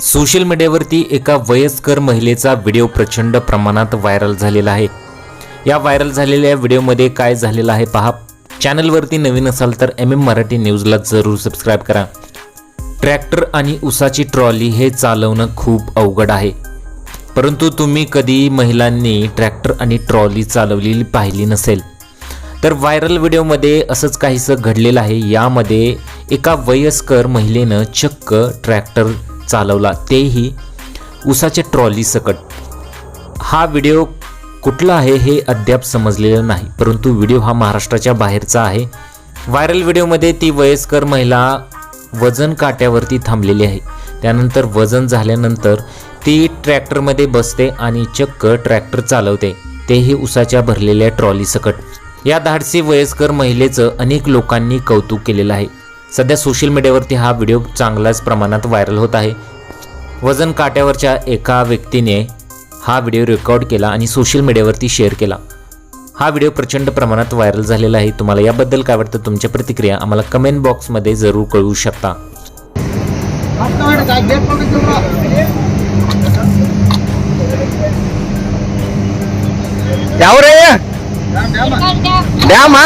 Social मीडियावरती एका वयस्कर महिलेचा व्हिडिओ प्रचंड प्रमाणात व्हायरल झालेला आहे. या व्हायरल झालेल्या व्हिडिओमध्ये काय झालेलं आहे पहा. चॅनलवरती नवीन असाल तर एम एम मराठी न्यूजला जरूर सबस्क्राईब करा. ट्रॅक्टर आणि उसाची ट्रॉली हे चालवणं खूप अवघड आहे. परंतु तुम्ही कधी महिलांनी ट्रॅक्टर आणि ट्रॉली चालवलेली पाहिली नसेल. तर व्हायरल व्हिडिओमध्ये असंच काहीसं घडलेलं आहे. यामध्ये एका वयस्कर महिलेनं चक्क ट्रॅक्टर चालवला. तेही उसाच्या ट्रॉलीसकट हा व्हिडिओ कुठला आहे हे अद्याप समजलेलं नाही परंतु व्हिडिओ हा महाराष्ट्राच्या बाहेरचा आहे. व्हायरल व्हिडिओमध्ये ती वयस्कर महिला वजन काट्यावरती थांबलेली आहे. त्यानंतर वजन झाल्यानंतर ती ट्रॅक्टरमध्ये बसते आणि चक्क ट्रॅक्टर चालवते. तेही उसाच्या भरलेल्या ट्रॉलीसकट या धाडसी वयस्कर महिलेचं अनेक लोकांनी कौतुक केलेलं आहे. सध्या सोशल मीडियावरती हा व्हिडिओ चांगल्याच प्रमाणात व्हायरल होत आहे. वजन काट्यावरच्या एका व्यक्तीने हा व्हिडिओ रेकॉर्ड केला आणि सोशल मीडियावरती शेअर केला. हा व्हिडिओ प्रचंड प्रमाणात व्हायरल झालेला आहे. तुम्हाला याबद्दल काय वाटतं? तुमच्या प्रतिक्रिया आम्हाला कमेंट बॉक्समध्ये जरूर कळवू शकता. ಯಾವ 两门，两门